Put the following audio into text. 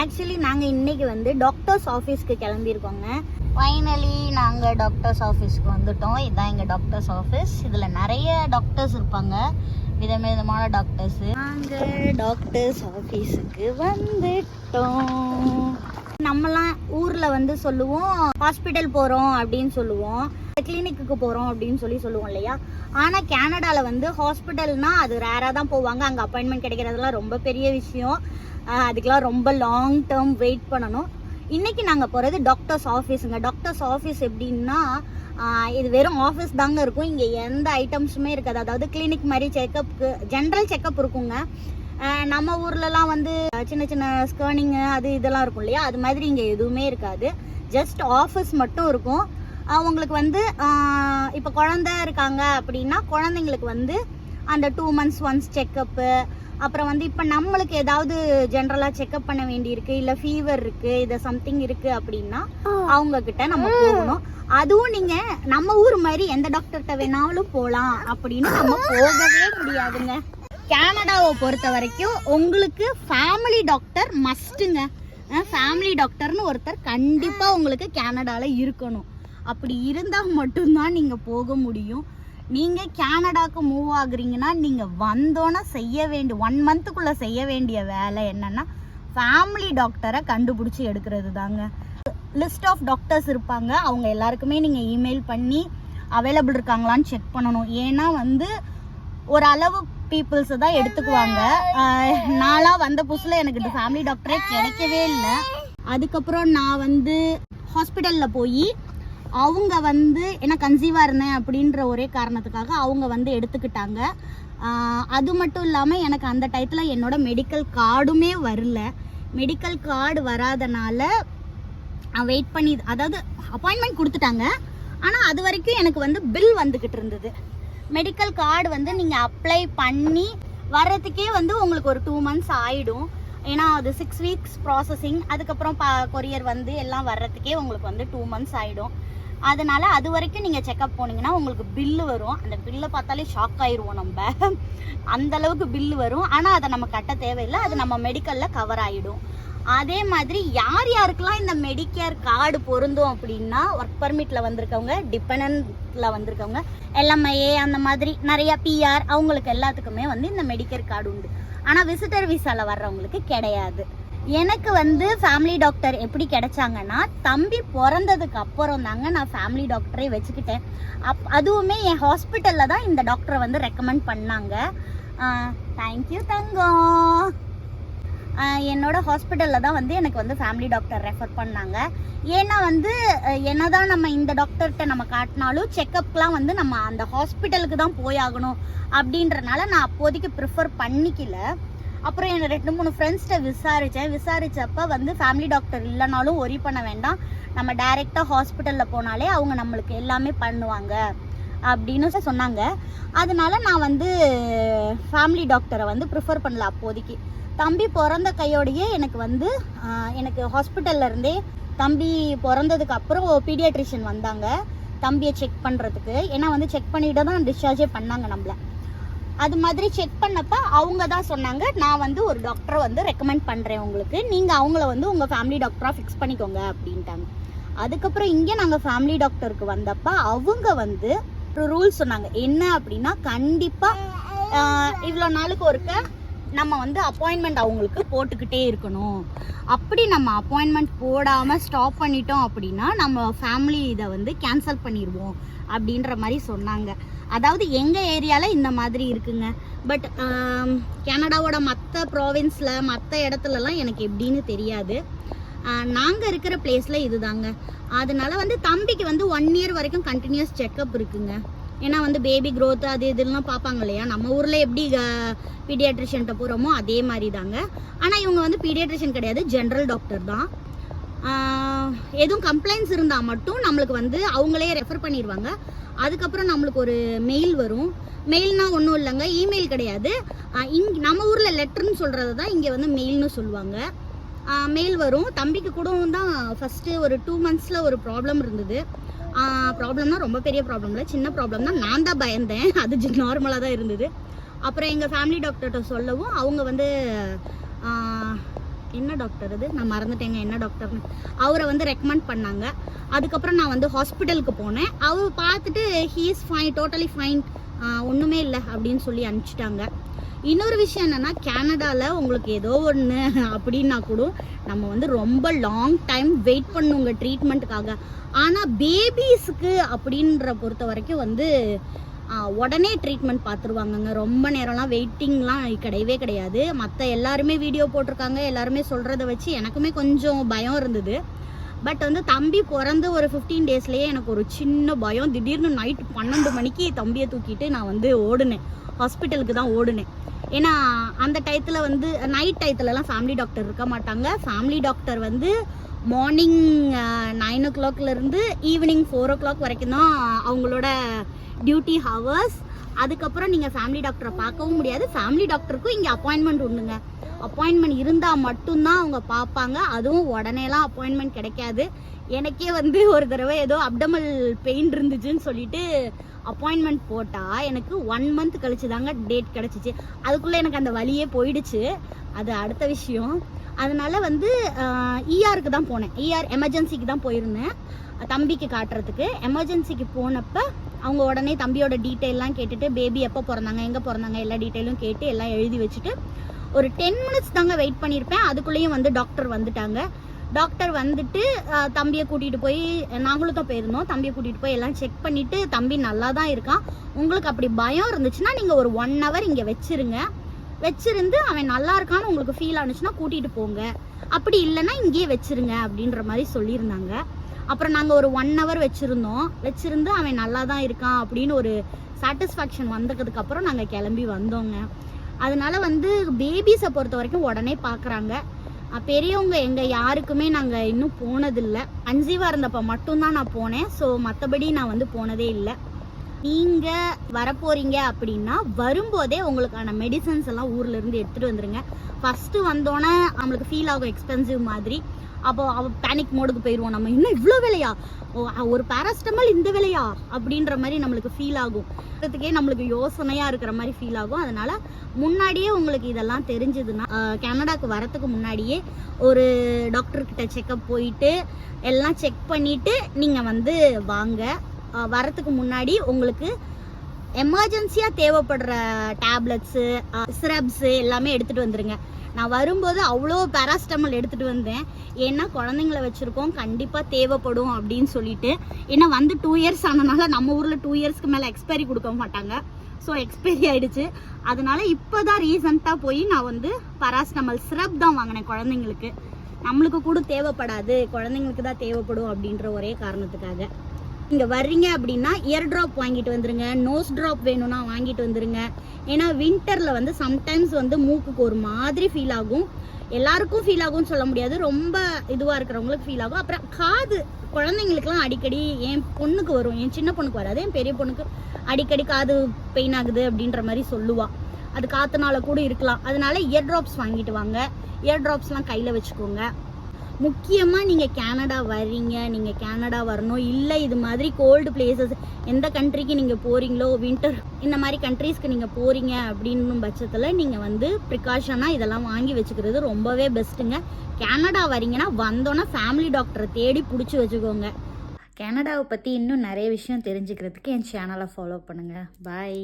Actually நாங்கள் இன்னைக்கு வந்து டாக்டர்ஸ் ஆஃபீஸ்க்கு கிளம்பியிருக்கோங்க. ஃபைனலி நாங்கள் டாக்டர்ஸ் ஆஃபீஸ்க்கு வந்துட்டோம். இதுதான் எங்கள் டாக்டர்ஸ் ஆஃபீஸ் இதில் நிறைய டாக்டர்ஸ் இருப்பாங்க. விதவிதமான டாக்டர்ஸ் நாங்கள் டாக்டர்ஸ் ஆஃபீஸுக்கு வந்துட்டோம். நம்மலாம் ஊரில் வந்து சொல்லுவோம் ஹாஸ்பிட்டல் போகிறோம் அப்படின்னு சொல்லுவோம். கிளினிக்கு போகிறோம் அப்படின்னு சொல்லி சொல்லுவோம் இல்லையா? ஆனால் கேனடாவில் வந்து ஹாஸ்பிட்டல்னால் அது ரேராக தான் போவாங்க. அங்கே அப்பாயின்மெண்ட் கிடைக்கிறதுலாம் ரொம்ப பெரிய விஷயம். அதுக்கெலாம் ரொம்ப லாங் டேர்ம் வெயிட் பண்ணணும். இன்றைக்கி நாங்கள் போகிறது டாக்டர்ஸ் ஆஃபீஸுங்க டாக்டர்ஸ் ஆஃபீஸ் எப்படின்னா இது வெறும் ஆஃபீஸ் தாங்க இருக்கும். இங்கே எந்த ஐட்டம்ஸுமே இருக்காது. அதாவது கிளினிக் மாதிரி செக்கப்புக்கு ஜென்ரல் செக்கப் இருக்குங்க. நம்ம ஊர்லலாம் வந்து சின்ன சின்ன ஸ்கேர்னிங்கு அது இதெல்லாம் இருக்கும் இல்லையா? அது மாதிரி இங்கே எதுவுமே இருக்காது. ஜஸ்ட் ஆஃபீஸ் மட்டும் இருக்கும். உங்களுக்கு வந்து இப்போ குழந்த இருக்காங்க அப்படின்னா குழந்தைங்களுக்கு வந்து அந்த டூ மந்த்ஸ் ஒன்ஸ் செக்கப்பு அப்புறம் வந்து இப்போ நம்மளுக்கு ஏதாவது ஜென்ரலாக செக்கப் பண்ண வேண்டியிருக்கு இல்லை ஃபீவர் இருக்கு இது சம்திங் இருக்கு அப்படின்னா அவங்க கிட்ட நம்ம போகணும். அதுவும் நீங்க நம்ம ஊர் மாதிரி எந்த டாக்டர்கிட்ட வேணாலும் போகலாம் அப்படின்னு நம்ம போகவே முடியாதுங்க. கனடாவை பொறுத்த வரைக்கும் உங்களுக்கு ஃபேமிலி டாக்டர் மஸ்ட்டுங்க ஃபேமிலி டாக்டர்னு ஒருத்தர் கண்டிப்பாக உங்களுக்கு கனடாவில் இருக்கணும். அப்படி இருந்தால் மட்டும்தான் நீங்கள் போக முடியும். நீங்கள் கேனடாவுக்கு மூவ் ஆகுறீங்கன்னா நீங்கள் வந்தோன்னே செய்ய வேண்டிய ஒன் மந்த்துக்குள்ளே செய்ய வேண்டிய வேலை என்னென்னா ஃபேமிலி டாக்டரை கண்டுபிடிச்சி எடுக்கிறது தாங்க. லிஸ்ட் ஆஃப் டாக்டர்ஸ் இருப்பாங்க. அவங்க எல்லாருக்குமே நீங்கள் இமெயில் பண்ணி அவைலபிள் இருக்காங்களான்னு செக் பண்ணணும். ஏன்னா வந்து ஒரு அளவு பீப்புள்ஸை தான் எடுத்துக்குவாங்க. நாளாக நான்லாம் வந்த புதுசில் எனக்கு ஃபேமிலி டாக்டரே கிடைக்கவே இல்லை. அதுக்கப்புறம் நான் வந்து ஹாஸ்பிட்டலில் போய் அவங்க வந்து என்ன கன்சீவாக இருந்தேன் அப்படின்ற ஒரே காரணத்துக்காக அவங்க வந்து எடுத்துக்கிட்டாங்க. அது மட்டும் இல்லாமல் எனக்கு அந்த டயத்தில் என்னோட மெடிக்கல் கார்டுமே வரல. மெடிக்கல் கார்டு வராதனால வெயிட் பண்ணி அதாவது அப்பாயின்மெண்ட் கொடுத்துட்டாங்க. ஆனால் அது வரைக்கும் எனக்கு வந்து பில் வந்துக்கிட்டு இருந்தது. மெடிக்கல் கார்டு வந்து நீங்கள் அப்ளை பண்ணி வர்றதுக்கே வந்து உங்களுக்கு ஒரு டூ மந்த்ஸ் ஆகிடும் ஏன்னா அது சிக்ஸ் வீக்ஸ் ப்ராசஸிங் அதுக்கப்புறம் பா கொரியர் வந்து எல்லாம் வர்றதுக்கே உங்களுக்கு வந்து டூ மந்த்ஸ் ஆகிடும் அதனால அது வரைக்கும் நீங்கள் செக்கப் போனீங்கன்னா உங்களுக்கு பில்லு வரும். அந்த பில்லை பார்த்தாலே ஷாக் ஆயிடுவோம் நம்ம. அந்த அளவுக்கு பில்லு வரும். ஆனால் அதை நம்ம கட்ட தேவையில்லை. அது நம்ம மெடிக்கலில் கவர் ஆகிடும் அதே மாதிரி யார் யாருக்கெல்லாம் இந்த மெடிக்கேர் கார்டு பொருந்தும் அப்படின்னா ஒர்க் பர்மிட்டில் வந்திருக்கவங்க டிபெண்டன்ட்ல வந்திருக்கவங்க எல்எம்ஐஏ அந்த மாதிரி நிறையா பிஆர் அவங்களுக்கு எல்லாத்துக்குமே வந்து இந்த மெடிக்கேர் கார்டு உண்டு. ஆனால் விசிட்டர் விசாவில் வர்றவங்களுக்கு கிடையாது. எனக்கு வந்து ஃபேமிலி டாக்டர் எப்படி கிடைச்சாங்கன்னா தம்பி பிறந்ததுக்கு அப்புறம் தாங்க நான் ஃபேமிலி டாக்டரே வச்சுக்கிட்டேன். அப் அதுவுமே என் ஹாஸ்பிட்டலில் தான் இந்த டாக்டரை வந்து ரெக்கமெண்ட் பண்ணாங்க. தேங்க்யூ தங்கம். என்னோட ஹாஸ்பிட்டலில் தான் வந்து எனக்கு வந்து ஃபேமிலி டாக்டர் ரெஃபர் பண்ணாங்க. ஏன்னா வந்து என்ன என்னதான் நம்ம இந்த டாக்டர்கிட்ட நம்ம காட்டினாலும் செக்கப்லாம் வந்து நம்ம அந்த ஹாஸ்பிட்டலுக்கு தான் போயாகணும் அப்படின்றனால நான் அப்போதைக்கு ப்ரிஃபர் பண்ணிக்கல. அப்புறம் என்னை ரெண்டு மூணு ஃப்ரெண்ட்ஸ்கிட்ட விசாரித்தேன் விசாரித்தப்ப வந்து ஃபேமிலி டாக்டர் இல்லைனாலும் ஒரி பண்ண வேண்டாம். நம்ம டைரெக்டாக ஹாஸ்பிட்டலில் போனாலே அவங்க நம்மளுக்கு எல்லாமே பண்ணுவாங்க அப்படின்னு சொன்னாங்க. அதனால நான் வந்து ஃபேமிலி டாக்டரை வந்து ப்ரிஃபர் பண்ணல அப்போதைக்கு. தம்பி பிறந்த கையோடையே எனக்கு வந்து எனக்கு ஹாஸ்பிட்டல்லேருந்தே தம்பி பிறந்ததுக்கு அப்புறம் பீடியாட்ரிஷியன் வந்தாங்க. தம்பியை செக் பண்ணுறதுக்கு ஏன்னா வந்து செக் பண்ணிட்டு தான் டிஸ்சார்ஜே பண்ணாங்க நம்மளை. அது மாதிரி செக் பண்ணப்ப அவங்க தான் சொன்னாங்க நான் வந்து ஒரு டாக்டரை வந்து ரெக்கமெண்ட் பண்ணுறேன் உங்களுக்கு. நீங்கள் அவங்கள வந்து உங்கள் ஃபேமிலி டாக்டராக ஃபிக்ஸ் பண்ணிக்கோங்க அப்படின்ட்டாங்க. அதுக்கப்புறம் இங்கே நாங்கள் ஃபேமிலி டாக்டருக்கு வந்தப்ப அவங்க வந்து ஒரு ரூல் சொன்னாங்க. என்ன அப்படின்னா கண்டிப்பாக இவ்வளோ நாளுக்கு ஒருக்க நம்ம வந்து அப்பாயின்மெண்ட் அவங்களுக்கு போட்டுக்கிட்டே இருக்கணும். அப்படி நம்ம அப்பாயின்மெண்ட் போடாமல் ஸ்டாப் பண்ணிட்டோம் அப்படின்னா நம்ம ஃபேமிலி இதை வந்து கேன்சல் பண்ணிடுவோம் அப்படின்ற மாதிரி சொன்னாங்க. அதாவது எங்கள் ஏரியாவில் இந்த மாதிரி இருக்குங்க. பட் கனடாவோட மற்ற ப்ராவின்ஸில் மற்ற இடத்துலலாம் எனக்கு எப்படின்னு தெரியாது. நாங்கள் இருக்கிற பிளேஸில் இதுதாங்க. அதனால வந்து தம்பிக்கு வந்து ஒன் இயர் வரைக்கும் கண்டினியூஸ் செக்கப் இருக்குங்க. ஏன்னா வந்து பேபி க்ரோத் அது இதுலாம் பார்ப்பாங்க இல்லையா? நம்ம ஊரில் எப்படி பீடியாட்ரிஷியன்ட்ட போகிறோமோ அதே மாதிரி தாங்க ஆனால் இவங்க வந்து பீடியாட்ரிஷியன் கிடையாது ஜென்ரல் டாக்டர் தான். எதுவும் கம்ப்ளைண்ட்ஸ் இருந்தால் மட்டும் நம்மளுக்கு வந்து அவங்களே ரெஃபர் பண்ணிடுவாங்க அதுக்கப்புறம் நம்மளுக்கு ஒரு மெயில் வரும். மெயில்னா ஒன்றும் இல்லைங்க இமெயில் கிடையாது. இங் நம்ம ஊரில் லெட்டர்னு சொல்கிறது தான் இங்கே வந்து மெயில்னு சொல்லுவாங்க. மெயில் வரும். தம்பிக்கு கூட தான் ஃபஸ்ட்டு ஒரு டூ மந்த்ஸில் ஒரு ப்ராப்ளம் இருந்தது. ப்ராப்ளம்னா ரொம்ப பெரிய ப்ராப்ளம் இல்லை. சின்ன ப்ராப்ளம் தான் நான் தான் பயந்தேன். அது நார்மலாக தான் இருந்தது. அப்புறம் எங்கள் ஃபேமிலி டாக்டர்கிட்ட சொல்லவும் அவங்க வந்து என்ன டாக்டர் இது நான் மறந்துட்டேங்க என்ன டாக்டர்னு அவரை வந்து ரெக்கமெண்ட் பண்ணாங்க. அதுக்கப்புறம் நான் வந்து ஹாஸ்பிட்டலுக்கு போனேன். அவர் பார்த்துட்டு he is fine totally fine ஒன்றுமே இல்லை அப்படின்னு சொல்லி அனுப்பிச்சிட்டாங்க. இன்னொரு விஷயம் என்னன்னா கேனடாவில் உங்களுக்கு ஏதோ ஒன்று அப்படின்னா கூட நம்ம வந்து ரொம்ப லாங் டைம் வெயிட் பண்ணுவோங்க ட்ரீட்மெண்ட்டுக்காக ஆனால் பேபிஸுக்கு அப்படின்ற பொறுத்த வரைக்கும் வந்து உடனே ட்ரீட்மெண்ட் பார்த்துருவாங்கங்க ரொம்ப நேரம்லாம் வெயிட்டிங்லாம் கிடையவே கிடையாது. மற்ற எல்லாருமே வீடியோ போட்டிருக்காங்க எல்லாருமே சொல்கிறத வச்சு எனக்குமே கொஞ்சம் பயம் இருந்தது. பட் வந்து தம்பி பிறந்து ஒரு ஃபிஃப்டீன் டேஸ்லேயே எனக்கு ஒரு சின்ன பயம். திடீர்னு நைட் பன்னெண்டு மணிக்கு தம்பியை தூக்கிட்டு நான் வந்து ஓடுனேன். ஹாஸ்பிட்டலுக்கு தான் ஓடுனேன். ஏன்னா அந்த டயத்தில் வந்து நைட் டயத்துலலாம் ஃபேமிலி டாக்டர் இருக்க மாட்டாங்க. ஃபேமிலி டாக்டர் வந்து மார்னிங் நைன் ஓ கிளாக்லேருந்து ஈவினிங் ஃபோர் ஓ கிளாக் வரைக்கும் தான் அவங்களோட டியூட்டி ஹவர்ஸ் அதுக்கப்புறம் நீங்கள் ஃபேமிலி டாக்டரை பார்க்கவும் முடியாது. ஃபேமிலி டாக்டருக்கும் இங்கே அப்பாயின்மெண்ட் உண்டுங்க. அப்பாயின்மெண்ட் இருந்தால் மட்டும்தான் அவங்க பார்ப்பாங்க. அதுவும் உடனேலாம் அப்பாயின்மெண்ட் கிடைக்காது. எனக்கே வந்து ஒரு தடவை ஏதோ அப்டமல் பெயின் இருந்துச்சுன்னு சொல்லிட்டு அப்பாயின்மெண்ட் போட்டால் எனக்கு ஒன் மந்த் கழிச்சு தாங்க டேட் கிடச்சிச்சு. அதுக்குள்ளே எனக்கு அந்த வழியே போயிடுச்சு. அது அடுத்த விஷயம். அதனால் வந்து இஆருக்கு தான் போனேன். இஆர் எமர்ஜென்சிக்கு தான் போயிருந்தேன். தம்பிக்கு காட்டுறதுக்கு. எமர்ஜென்சிக்கு போனப்போ அவங்க உடனே தம்பியோட டீட்டெயிலாம் கேட்டுட்டு பேபி எப்போ பிறந்தாங்க? எங்கே பிறந்தாங்க? எல்லா டீட்டெயிலும் கேட்டு எல்லாம் எழுதி வச்சுட்டு ஒரு டென் மினிட்ஸ் தாங்க வெயிட் பண்ணியிருப்பேன் அதுக்குள்ளேயும் வந்து டாக்டர் வந்துட்டாங்க. டாக்டர் வந்துட்டு தம்பியை கூட்டிகிட்டு போய் நாங்களும் தான் போயிருந்தோம். தம்பியை கூட்டிகிட்டு போய் எல்லாம் செக் பண்ணிவிட்டு தம்பி நல்லா தான் இருக்கான். உங்களுக்கு அப்படி பயம் இருந்துச்சுன்னா நீங்கள் ஒரு ஒன் ஹவர் இங்கே வச்சுருங்க. வச்சுருந்து அவன் நல்லா இருக்கான்னு உங்களுக்கு ஃபீல் ஆனிச்சுன்னா கூட்டிகிட்டு போங்க. அப்படி இல்லைன்னா இங்கேயே வச்சுருங்க அப்படின்ற மாதிரி சொல்லியிருந்தாங்க. அப்புறம் நாங்கள் ஒரு ஒன் ஹவர் வச்சுருந்தோம். வச்சுருந்து அவன் நல்லா தான் இருக்கான் அப்படின்னு ஒரு சாட்டிஸ்ஃபேக்ஷன் வந்ததுக்கப்புறம் நாங்கள் கிளம்பி வந்தோங்க. அதனால வந்து பேபிஸை பொறுத்த வரைக்கும் உடனே பார்க்குறாங்க பெரியவங்க எங்கள் யாருக்குமே நாங்கள் இன்னும் போனதில்லை. அஞ்சீவாக இருந்தப்போ மட்டும்தான் நான் போனேன். ஸோ மற்றபடி நான் வந்து போனதே இல்லை. நீங்கள் வரப்போகிறீங்க அப்படின்னா வரும்போதே உங்களுக்கான மெடிசன்ஸ் எல்லாம் ஊர்லேருந்து எடுத்துகிட்டு வந்துருங்க. ஃபஸ்ட்டு வந்தோன்னே நம்மளுக்கு ஃபீல் ஆகும் எக்ஸ்பென்சிவ் மாதிரி. அப்போ அவ பேனிக் மோடுக்கு போயிடுவோம் நம்ம. இன்னும் இவ்வளோ விலையா? ஓ, ஒரு பேராசிட்டமால் இந்த விலையா? அப்படின்ற மாதிரி நம்மளுக்கு ஃபீல் ஆகும். அதுக்கே நம்மளுக்கு யோசனையாக இருக்கிற மாதிரி ஃபீல் ஆகும். அதனால் முன்னாடியே உங்களுக்கு இதெல்லாம் தெரிஞ்சதுன்னா அஹ், கனடாக்கு வரத்துக்கு முன்னாடியே ஒரு டாக்டர்கிட்ட செக்கப் போயிட்டு எல்லாம் செக் பண்ணிவிட்டு நீங்கள் வந்து வாங்க. வரத்துக்கு முன்னாடி உங்களுக்கு எமர்ஜென்சியாக தேவைப்படுற டேப்லெட்ஸு சிரப்ஸு எல்லாமே எடுத்துகிட்டு வந்துடுங்க நான் வரும்போது அவ்வளோ பேராசிட்டமல் எடுத்துகிட்டு வந்தேன். ஏன்னா குழந்தைங்கள வச்சுருக்கோம். கண்டிப்பாக தேவைப்படும் அப்படின்னு சொல்லிட்டு. ஏன்னா வந்து டூ இயர்ஸ் ஆனனால நம்ம ஊரில் டூ இயர்ஸ்க்கு மேலே எக்ஸ்பைரி கொடுக்க மாட்டாங்க. ஸோ எக்ஸ்பைரி ஆகிடுச்சு அதனால் இப்போ தான் ரீசண்டாக போய் நான் வந்து பராசிட்டமல் சிரப் தான் வாங்கினேன் குழந்தைங்களுக்கு. நம்மளுக்கு கூட தேவைப்படாது. குழந்தைங்களுக்கு தான் தேவைப்படும் அப்படின்ற ஒரே காரணத்துக்காக. நீங்கள் வர்றீங்க அப்படின்னா இயர் ட்ராப் வாங்கிட்டு வந்துருங்க. நோஸ் ட்ராப் வேணும்னா வாங்கிட்டு வந்துருங்க. ஏன்னா வின்டரில் வந்து சம்டைம்ஸ் வந்து மூக்குக்கு ஒரு மாதிரி ஃபீல் ஆகும். எல்லாருக்கும் ஃபீல் ஆகும்னு சொல்ல முடியாது. ரொம்ப இதுவாக இருக்கிறவங்களுக்கு ஃபீல் ஆகும். அப்புறம் காது குழந்தைங்களுக்குலாம் அடிக்கடி என் பொண்ணுக்கு வரும். என் சின்ன பொண்ணுக்கு வராது. என் பெரிய பொண்ணுக்கு அடிக்கடி காது பெயின் ஆகுது அப்படின்ற மாதிரி சொல்லுவா. அது காத்துனால கூட இருக்கலாம். அதனால இயர் ட்ராப்ஸ் வாங்கிட்டு வாங்க. இயர் ட்ராப்ஸ்லாம் கையில் வச்சுக்கோங்க. முக்கியமாக நீங்கள் கனடா வர்றீங்க நீங்கள் கனடா வரணும். இல்லை இது மாதிரி கோல்டு பிளேசஸ் எந்த கண்ட்ரிக்கு நீங்கள் போகிறீங்களோ வின்டர் இந்த மாதிரி கண்ட்ரீஸ்க்கு நீங்கள் போகிறீங்க அப்படின்னும் பட்சத்தில் நீங்கள் வந்து ப்ரிகாஷனாக இதெல்லாம் வாங்கி வச்சுக்கிறது ரொம்பவே பெஸ்ட்டுங்க கனடா வரீங்கன்னா வந்தோன்னே ஃபேமிலி டாக்டரை தேடி பிடிச்சி வச்சுக்கோங்க. கனடாவை பற்றி இன்னும் நிறைய விஷயம் தெரிஞ்சுக்கிறதுக்கு என் சேனலை ஃபாலோ பண்ணுங்கள் பாய்